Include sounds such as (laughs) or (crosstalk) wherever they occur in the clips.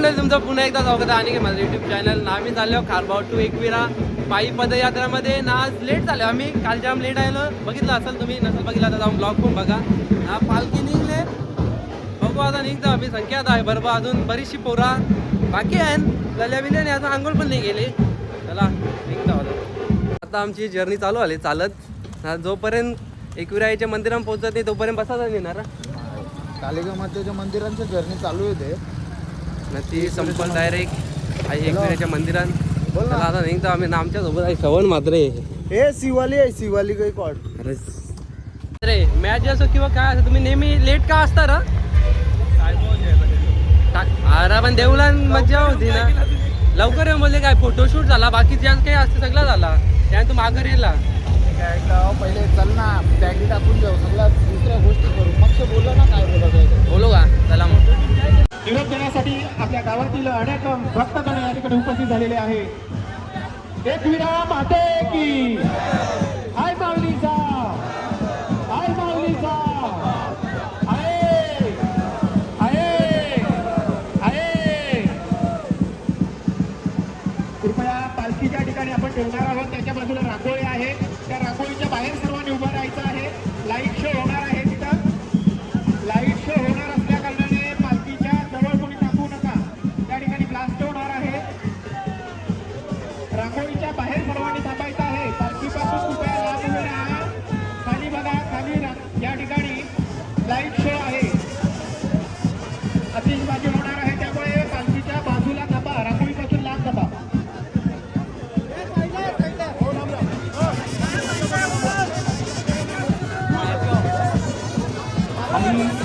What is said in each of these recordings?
मंडळी तुमचं पुन्हा एकदा स्वागत आहे. आणि माझं युट्यूब चॅनल ना आम्ही चाललो खारबाव टू एकविरा. पायी पदयात्रामध्ये ना आज लेट झालो. आम्ही काल जाम लेट आलो बघितलं असेल तुम्ही नसेल बघितलं तर जाऊन ब्लॉग पण बघा. ना पालखी निघले. बघू आता निघतो आम्ही. संख्या आहे बरोबर अजून बरीचशी पोरा बाकी आहे गल्या नाही आता आंघोळ पण नाही गेली चला निघतो आता. आमची जर्नी चालू आली चालत. जोपर्यंत एकविराईच्या मंदिरात पोहोचत नाही तोपर्यंत बसायचं येणार. हा. कालिका मातेच्या मंदिरांचं जर्नी चालू होते ना ती संपल डायरेक्ट आई एकविराच्या मंदिरात. बोल आता निघतो आम्ही ना आमच्यासोबत आहे श्रवण मात्रे. हे शिवाली आहे शिवाली काही कॉड अरे. अरे मॅच असो किंवा काय असो तुम्ही नेहमी लेट का असता रा? अरे पण देऊला मज्जा होती ना. लवकर येऊन बोलले काय फोटोशूट झाला बाकी ज्या काही असते सगळा झाला. त्यानंतर तू माघार येला. पहिले चल ना बॅगी टाकून जाऊ सगळ्या दुसऱ्या गोष्टी करू. मग बोला ना काय बोलायचं. बोलू का? चला मग. निरोप देण्यासाठी आपल्या गावातील अनेक भक्तगण या ठिकाणी उपस्थित झालेले आहे एक विरा माते की.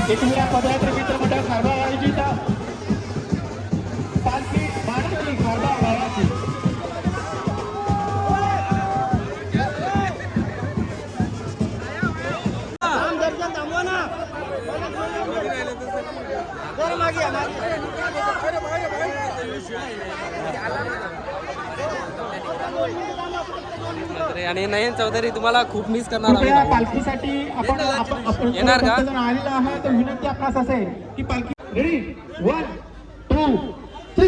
आणि एकविरा पदयात्रा मंडळ खारबा आयोजित. पालखी मांडवी खारबा गावाची. मात्रे आणि नयन चौधरी तुम्हाला खूप मिस करणार आम्ही. पालखीसाठी आपण आपण येणार का? आलेलो आहात तर विनंती आपणास असेल की पालखी रेडी वन टू थ्री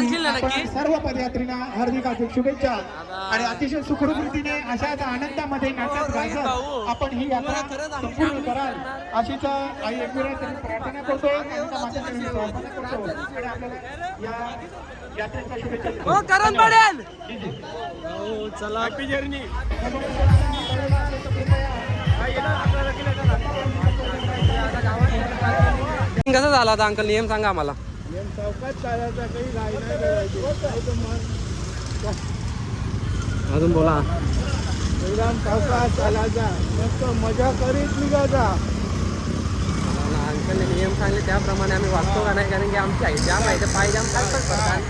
सर्व पदयात्रींना हार्दिक हार्दिक शुभेच्छा. आणि अतिशय सुखरूप रीतीने अशाच आनंदामध्ये नाचत भाऊ, गाजत आपण ही यात्रा संपूर्ण कराल. अशीच आई एकविरा प्रार्थना करतो आणि आपल्याला या यात्रेच्या शुभेच्छा देतो. करण पडेल कसा झाला होता अंकल? नियम सांगा आम्हाला. अजून बोला. एकदम चौकात चालायचा. मस्त मजा करीत निघायचा. अंकलने नियम सांगले त्याप्रमाणे आम्ही वाचतो का नाही कारण की आमची आई जाम आहे ते पाय जाम काढतात पडतात.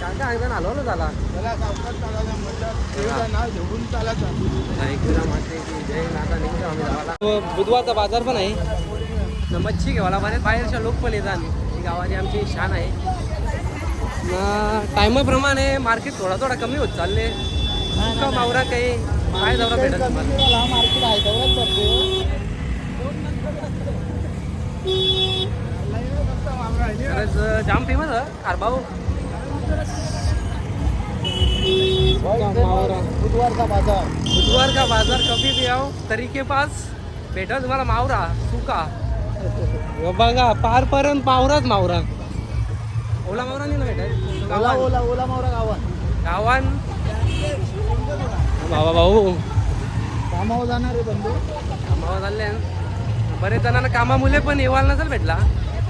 काका अंकल हलवलं झाला त्याला चौकात चालायचा नाव चालायचा. माते की जय नाता निघतो आम्ही बुधवारचा बाजार पण आहे. न मच्छी बरेच बाहेरच्या लोक पण येतात. गावाची आमची शान आहे. टायमाप्रमाणे मार्केट थोडा थोडा कमी होत चालले का मावरा काही काय दौरा भेटत खरंच जाम फेमस अरे भाऊ बुधवार बुधवारचा बाजार. बुधवार का बाजार कभी भी आओ तरीके पास. भेटा तुम्हाला मावरा सुका. बघा पारपर्यंत मावराच मावरा ओला मावरा नाही ना भेटत? ओला ओला ओला मावरा गावात. गावान बाबा भाऊ. कामावर जाणार आहे बंधू. कामावर चालले बरेच जणांना कामामुळे पण येवाल नसेल भेटला.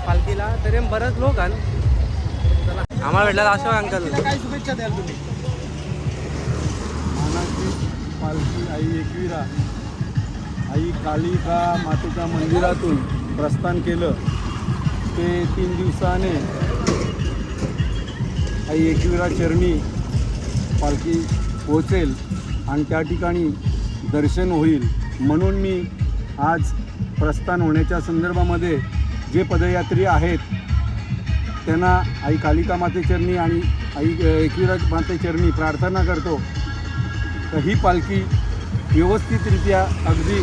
पालखीला तरी बरंच लोक आण चला. आम्हाला भेटला अशोक अंकल काय शुभेच्छा द्याल तुम्ही? पालखी आई एकविरा. आई कालिका मातेच्या मंदिरातून. प्रस्थान केलं ते तीन दिवसाने आई एकविरा चरणी पालखी पोहोचेल आणि त्या ठिकाणी दर्शन होईल. म्हणून मी आज प्रस्थान होण्याच्या संदर्भामध्ये जे पदयात्री आहेत त्यांना आई कालिका मातेचरणी आणि आई एकविरा मातेचरणी प्रार्थना करतो. तर ही पालखी व्यवस्थितरित्या अगदी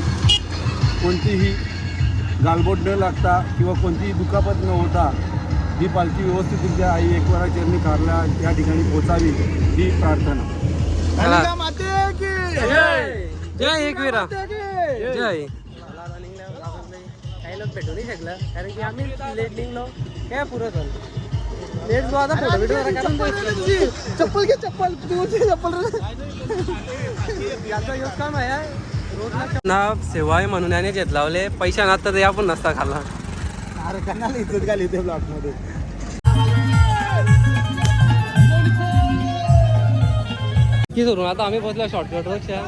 कोणतीही गालबोट न लागता किंवा कोणतीही दुखापत न होता ही पालखी व्यवस्थितरित्या आई एकवारा चरणी कारला या ठिकाणी पोचावी ही प्रार्थना. जय. एकविरा. जय. काही लोक भेटू नाही शकलं कारण की आम्ही लेट निघलो. काय पुरं झालं लेट जो आता फोटो. चप्पल घे चप्पल. तू चप्पल याचा यूज काम आहे? ना सेवाय म्हणून याने घेत लावले. पैशा ना तर या पण नसता खाल्ला. अरे कणाला इज्जत घाली ते ब्लॉकमध्ये की सोडून आता आम्ही पोहोचलो शॉर्टकट रक्षा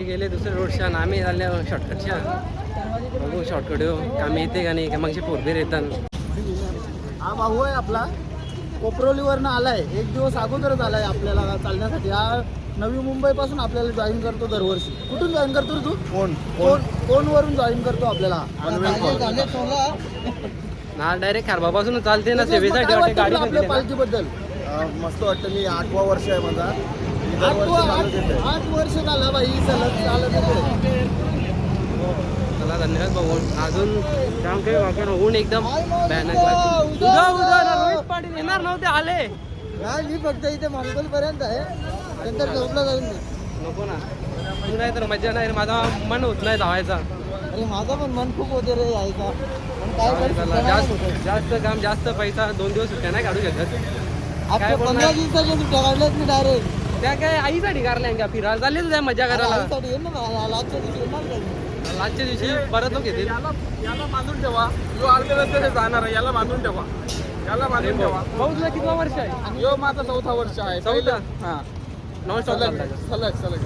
गेले दुसऱ्या रोडच्या आम्ही झाले शॉर्टकटच्या बघू शॉर्टकट येऊ. आम्ही येते का नाही? का मग पोरबीर येतात. हा भाऊ आहे आपला. कोपरोलीवरनं आलाय. एक दिवस अगोदरच आलाय आपल्याला चालण्यासाठी. हा नवी मुंबई पासून आपल्याला जॉईन करतो दरवर्षी. कुठून जॉईन करतो तू? कोण? कोण? कोण वरून जॉईन करतो आपल्याला? ना डायरेक्ट खारबापासून चालते ना सेवेसाठी वाटते गाडी आपल्या. पालखीबद्दल? मस्त वाटतं. मी आठवा वर्ष आहे माझा. आठ वर्ष झाला बाई चालत चालत धन्यवाद भाऊ. अजून काम काही ऊन एकदम भयानक. रोहित पाटील येणार नव्हते आले. मी फक्त इथे मांगोल पर्यंत आहे. नंतर झोपला जाईल नको ना. तू नाही तर मजा नाही माझा मन होत नाही धावायचा. अरे माझं पण मन खूप होते रे यायचा जास्त काम जास्त पैसा दोन दिवस सुट्ट्या नाही काढू शकत. काय? पंधरा दिवसाच्या सुट्ट्या काढल्यात मी डायरेक्ट त्या काय आईसाठी कारल्या का फिरायला चालले तुझ्या मजा करायला? आईसाठी ये ना मला, लाजच्या दिवशी परत लोक येतील याला बांधून ठेवा. जो अर्ध्या रस्त्याने जाणार आहे याला बांधून ठेवा. याला बांधून ठेवा. भाऊ तुला किती वर्ष आहे? यो माझा चौथा वर्ष आहे. चौथा? हा. नॉन स्टॉप सलग सलग सलग.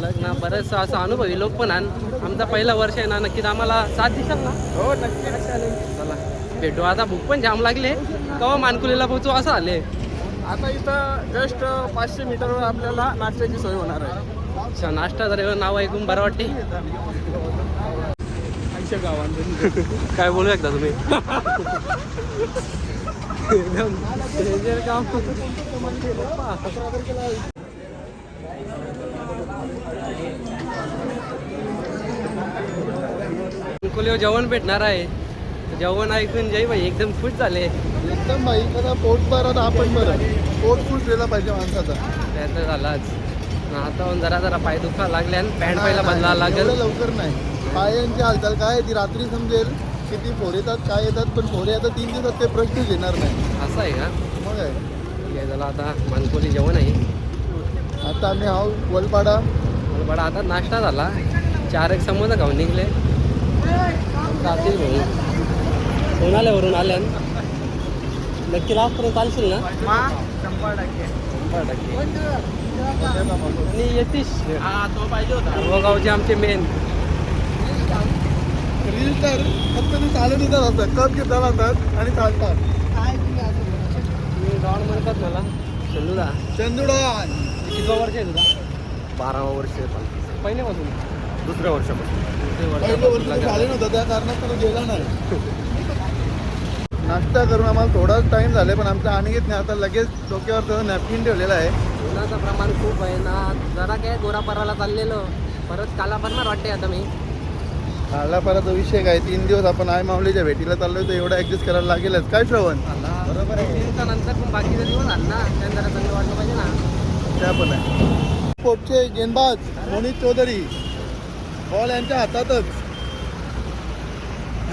लग्न बरंच असं अनुभवी लोक पण आण आमचा पहिला वर्ष आहे ना नक्कीच आम्हाला साथ दिसाल ना? हो नक्की चला भेटू. आता भूक पण जाम लागले. कवा मानकुलीला पोहोचू असं आले. आता इथं जस्ट पाचशे मीटरवर आपल्याला नाश्त्याची सोय होणार आहे. अच्छा नाश्ता जर नाव ऐकून बरं वाटते. गावांमध्ये. काय बोलू एकदा तुम्ही? एकदम डेंजर काम मानकुलीवर जेवण भेटणार आहे. जेवण ऐकून जय भाई एकदम खुश झाले. एकदम बाई कदा पोट बरं आपण बरं पोट खुश दिला पाहिजे माणसाचा. त्याचं झालाच. आता जरा जरा पाय दुखा लागले आणि पॅन्ट पहिला बदलायला लागेल. लवकर नाही. पायांची हालचाल काय ती रात्री समजेल किती फोर येतात काय येतात पण फोर येतात तीन दिवसात ते प्रश्न घेणार नाही. असं आहे का? मग आहे. ठीक आहे चला आता मानकोली जेवण आहे. आता आम्ही हाव वलपाडा. मला बडा आता नाश्ता झाला. चार एक समोसा खाऊन निघले. जातील भाऊ. सोनाल्यावरून आल्या नक्की लास्टपर्यंत चालशील ना? शंभर टक्के. आणि येतीस. हा तो पाहिजे होता. गावचे आमचे मेन रील तर फक्त ते चालत येतात असतात कप घेतात जातात आणि चालतात. मी डॉन म्हणतात मला. चंदुडा किती वर्ष आहे बारावा वर्ष पहिल्यापासून? दुसऱ्या वर्षापासून. पहिलं वर्ष झाले. नव्हतं त्या कारणात तो गेला नाही. नाश्ता करून आम्हाला थोडाच टाइम झाले पण आमचा अनिकेत नाही. आता लगेच डोक्यावर त्याचं नॅपकिन ठेवलेला आहे. उन्हाचं प्रमाण खूप आहे ना. जरा काय गोरापराला चाललेलो. परत काला पडणार वाटते आता मी. आला परत विषय काय? तीन दिवस आपण आय माऊलीच्या भेटीला चाललोय तर एवढं ऍडजस्ट करायला लागेलच. काय श्रवण? बरोबर आहे. दिवसानंतर पण बाकीचा दिवस आला ना त्यांना जरा चांगलं वाटलं पाहिजे ना. त्या पण आहे. पोपचे गेंदबाज मोनित चौधरी बॉल यांच्या हातातच.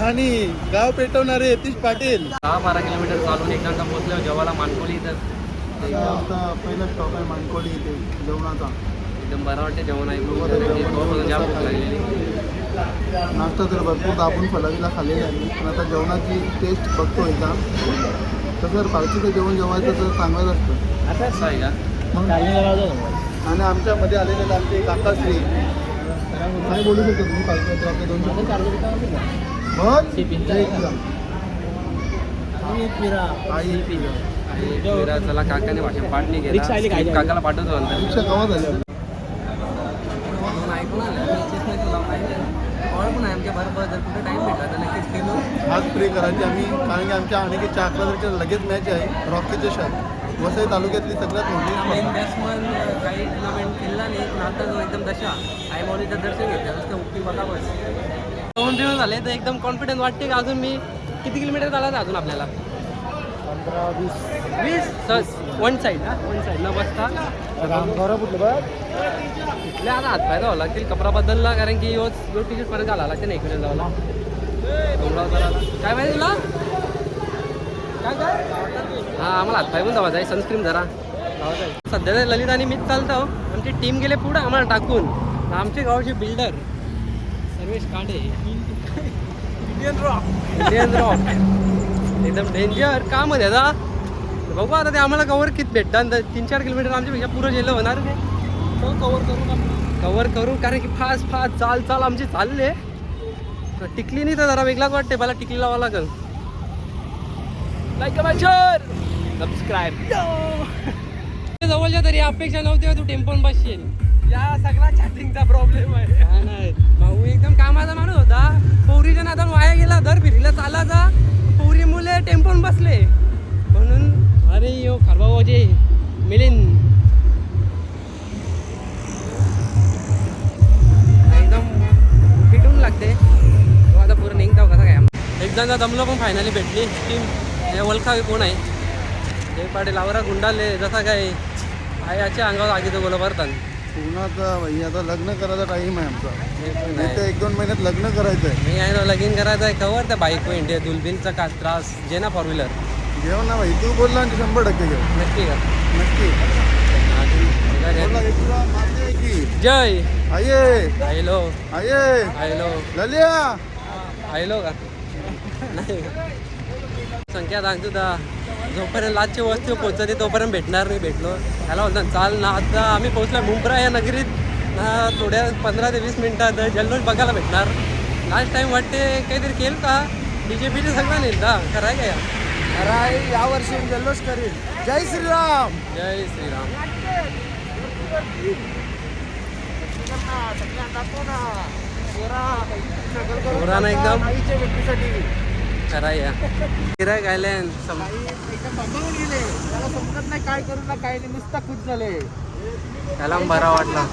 आणि गाव पेटवणारे यतीश पाटील. दहा बारा किलोमीटर चालून एकदा पोहोचलो जेव्हाला मानकोली इथं. ते एकदम- आता पहिला स्टॉप आहे मानकोली इथे जेवणाचा. एकदम बरं वाटते जेवण लागलेली. नाश्ता तर भरपूर दाबून फलावीला खाल्लेला आहे पण आता जेवणाची टेस्ट बघतो एकदा. तसं पालखीचं जेवण जेवायचं तर चांगलंच असतं. असं आहे का मग आणि आमच्या मध्ये आलेले आमचे काकाश्री काय बोलू शकतो तुम्ही दोन चला काकाने भाषण पाठ नाही काकाला पाठवतो रिक्षा केव्हा झाली म्हणून ऐकून आलं मी इच्छेच नाही तुला पाहिजे कॉल पण आहे आमच्या बरोबर जर कुठे टाईम भेटला तर नक्कीच गेलो आज प्रे करायची आम्ही कारण की आमच्या अनेकीच्या अकरा तारखेला लगेच मॅच आहे रॉकीचे शहर वसई तालुक्यातली सगळ्यात मोठी मेन. बॅट्समन काही टुर्नामेंट खेळला नाही पण आता जो एकदम दशा आई मौलीचं दर्शन घेतलं नुसतं उक्ती बघा बस. दोन दिवस झाले तर एकदम कॉन्फिडन्स वाटते का अजून मी? किती किलोमीटर चालायचं अजून आपल्याला? पंधरा वीस वीस? वन वन बसता? कुठलं आता हातपाय जावं लागतील. कपडा बदलला कारण की योच यो टी शर्ट पर्यंत घाला लागते ना इकडे जावला चालायला. काय माहिती तुला? काय काय? हा आम्हाला हातपाय पण जावा आहे. सनस्क्रीन जरा सध्या ललित आणि मीच चालतो आमची टीम गेले पुढे आम्हाला टाकून. आमचे गावचे builder Sarvesh Kande. Indian rock Indian rock एकदम डेंजर काम आहे दादा बघू आता ते आम्हाला कवर किती भेटतात. तीन चार किलोमीटर आमच्यापेक्षा पुरं गेलं होणार. ते कवर करू कवर करू कारण की फास्ट फास्ट चाल चाल आमची चालले. टिकली नाही तर जरा वेगळाच वाटते मला टिकली लावा लागेल. लाईक सबस्क्राईब (laughs) जवळच्या तरी अपेक्षा नव्हती का तू टेम्पोन बसशील. या सगळा चॅटिंगचा प्रॉब्लेम आहे. नाही. भाऊ एकदम कामाचा माणूस होता. पोरीच्या नादान वाया गेला. दर फिरीला चालायचा पोरी मुले टेम्पोन बसले. म्हणून अरे यो खरबाबाजे मिलिंद. एकदम पिटून लागते. तो आता पूर्ण निघताव कसा काय? एक जण दमलो पण फायनली भेटली. टीम ओळखा कोण आहे? जय पाटील आवरा गुंडाले जसा काय आयाच्या अंगावर आगीचं गोला भरतात पूर्णाचा भाई आता लग्न करायचा टाइम आहे आमचा. नाही तर. एक दोन महिन्यात लग्न करायचं आहे. मी आहे ना लगीन करायचं आहे. कवर त्या बाईक इंडिया दुलबिनचा का त्रास जे ना फोर व्हीलर घेऊ ना भाई तू बोलला आणि शंभर टक्के घेऊ नक्की का नक्की. अजून बोलला काय की तुला मारते आहे की? जय! आये! आयलो. आये! आयलो. ललिया! आयलो का? नाही. संख्या सांगतो दा. जोपर्यंत लाचची वस्तू पोहोचते तोपर्यंत भेटणार नाही भेटलो. त्याला बोलतात चाल ना आता आम्ही पोहोचलो मुंब्रा या नगरीत. ना थोड्या पंधरा ते वीस मिनिटात जल्लोष बघायला भेटणार. लास्ट टाइम वाटते काहीतरी केलं का? डी जे पीचे सगळं नेल का कराय का या? अरे या वर्षी जल्लोष करील जय श्रीराम! जय श्रीराम. पोरानं एकदम. कराय. या गिराय गायल्यान सम एकदम भांबावून गेले. त्याला समजत नाही काय करू ना काय नाही. नुसता खुश झाले. त्याला बरा वाटला.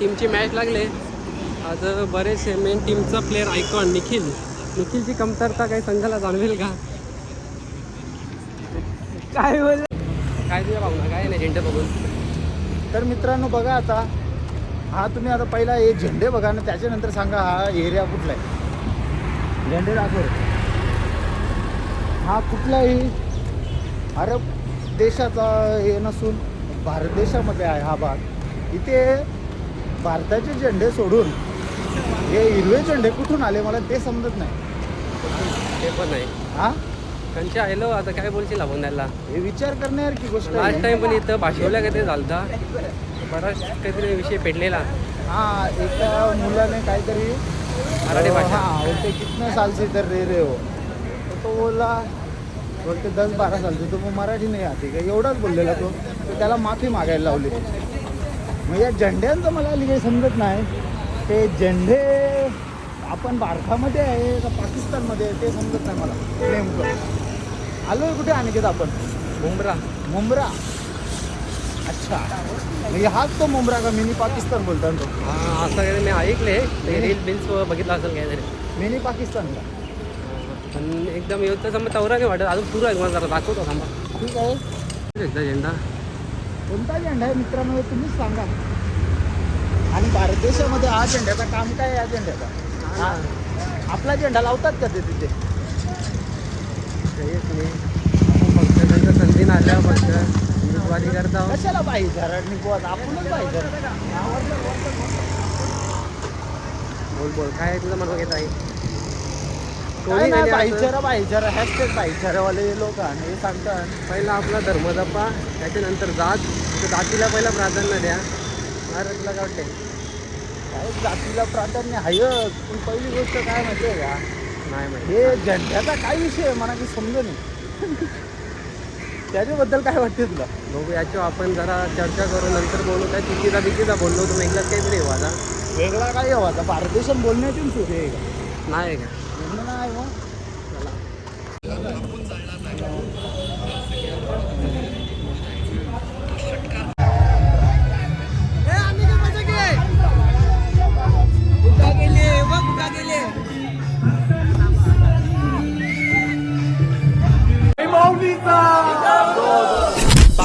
टीमची मॅच लागले. आज बरेचसे मेन टीमचा प्लेअर आयकॉन निखिल. निखिलची कमतरता काही संघाला जाणवेल का? काय बोल काय तुझ्या भावना? काय नाही झेंडे बघून. तर मित्रांनो बघा आता. हा तुम्ही आता पहिला हे झेंडे बघा ना त्याच्यानंतर सांगा हा एरिया कुठला आहे. झेंडे दाखव. हा कुठलाही अरब देशाचा हे नसून भारत देशामध्ये आहे हा भाग. इथे भारताचे झेंडे सोडून हे हिरवे झेंडे कुठून आले मला ते समजत नाही. ते पण नाही हा? कंच्या आलो आता काय बोलशील आपण त्याला? हे विचार करण्यासारखी गोष्ट लास्ट टाइम पण इथं भाषवल्या काहीतरी झालता? बराच काहीतरी विषय पेटलेला. हा एका मुलाने काहीतरी मराठी भाषा. हाँ बोलते कितने साल से इधर रह रहे हो? तो तो बोला बोलते दस बारा साल से तो मग मराठी नाही आते का एवढाच बोललेला तो. तर त्याला माफी मागायला लावली. मग या झेंड्यांचं मला हल्ली काही समजत नाही. ते झेंडे आपण भारतामध्ये आहे का पाकिस्तानमध्ये आहे ते समजत नाही मला नेमकं. आलोय कुठे अनिकेत आपण? मुंब्रा. मुंब्रा. अच्छा. म्हणजे हाच तो मुंब्रा का? मिनी पाकिस्तान बोलतात तो. हा असं काहीतरी मी ऐकले ते रील बिल्स बघितलं असेल काहीतरी मिनी पाकिस्तान का? पण एकदम येतं समजा तवरा नाही वाटत? अजून पुरं आहे मला जरा दाखवतो थांबा. ठीक आहे. एकदा झेंडा कोणता झेंडा आहे मित्रांनो? तुम्हीच सांगा. आणि भारत देशामध्ये हा झेंड्याचा काम काय आहे या झेंड्याचा आपला झेंडा लावतात का ते तिथे? संधी आल्या हिंदुत्वादी करता कशाला भाईचारा निघवत आपणच भाईचारा बोल बोल. काय आहे तुझं म्हणून घेत आहे कोणी नाही असं. हॅशटॅग भाईचारावाले लोक आणि हे सांगतात. पहिला आपला धर्म जपा त्याच्यानंतर जात. तर जातीला पहिला प्राधान्य द्या. महाराज तुला काय वाटतंय? काय जातीला प्राधान्य आहेच पण पहिली गोष्ट काय माहिती आहे का? नाही माहिती. हे झेंड्याचा काय विषय आहे? मला की समजू नाही. (laughs) त्याच्याबद्दल काय वाटते तुला? बघू याच्यावर आपण जरा चर्चा करू नंतर बोलू. त्या चुकीचा बिकीचा बोललो तुम्ही एकलाच काहीतरी हो आता. वेगळा काय हवा आता. भारत देशात बोलण्याची सुरू. आहे. का? नाही का म्हणणं नाही मग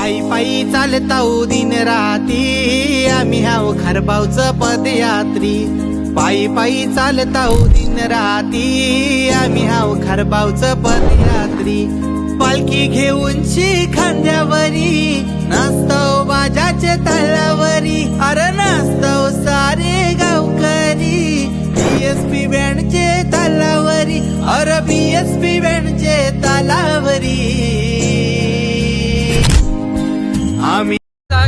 पायी पायी चालताऊ हो दिन राती. आम्ही हाव खरबावच पदयात्री. पायी पायी चालताऊ हो दिन राती. आम्ही हाव खरबावच पदयात्री. पालखी घेऊन शी खांद्यावरी नाचताव बाजाचे तळावरी अरे नसतो सारे गावकरी बीएसपी बँडचे तालावरी. अरे बीएसपी बँडचे तालावरी.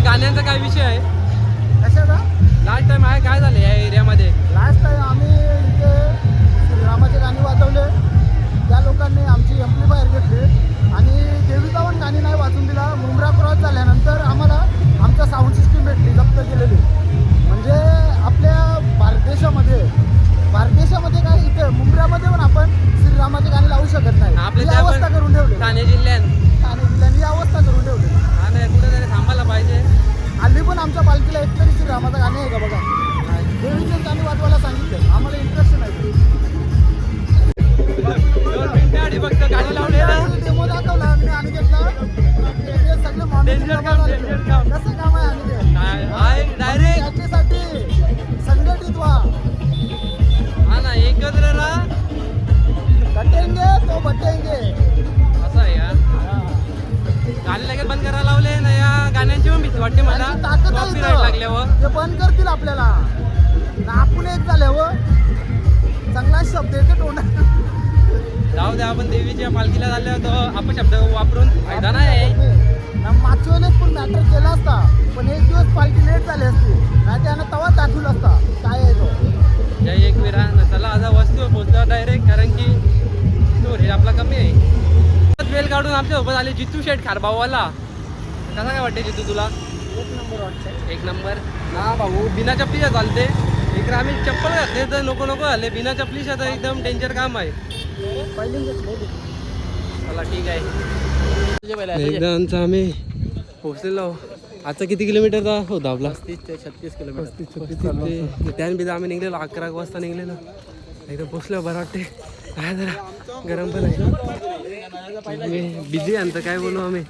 गाण्यांचा काय विषय आहे? कशाचा? लास्ट टाइम आहे काय झालं या एरियामध्ये? लास्ट टाइम आम्ही इथे श्रीरामाचे गाणी वाजवले. त्या लोकांनी आमची एम्प्ली बाहेर घेतली. आणि देवीचा पण गाणी वाटते मला. इथं. लागल्यावर. ते बंद करतील आपल्याला. ना आपण एक झाल्यावर चांगला शब्द येते तोंडात. जाऊ द्या आपण देवीच्या पालखीला झाले होतो अपशब्द वापरून फायदा नाही मागच्या वेळेस पण मॅटर केला असता. पण एक दिवस पालखी लेट झाली असती. नाही त्यानं तवा दाखवला असता. काय आहे तो? जय एक विरा चला आता वस्तू पोहोचलो डायरेक्ट कारण की स्टोरेज आपला कमी आहे. वेल काढून आमच्यासोबत आले जितू शेठ खारभाऊवाला कसा काय वाटते जितू तुला? एक नंबर वाटतं एक नंबर? हा भाऊ बिना चपलीच्या चालते. इकडे आम्ही चप्पल घातले तर नको नको झाले. बिना चपलीच्या तर एकदम डेंजर काम आहे. चला ठीक आहे. एकदा आमचा आम्ही पोहोचलेलो आजचा किती किलोमीटरचा होता आपला? तीस ते छत्तीस किलोमीटर त्यानंतर आम्ही निघलेलो अकरा वाजता निघलेलो. एकदम पोचलो बरं वाटते काय जरा गरम पण आहे. बिझी आहे आमचं काय बोलू आम्ही?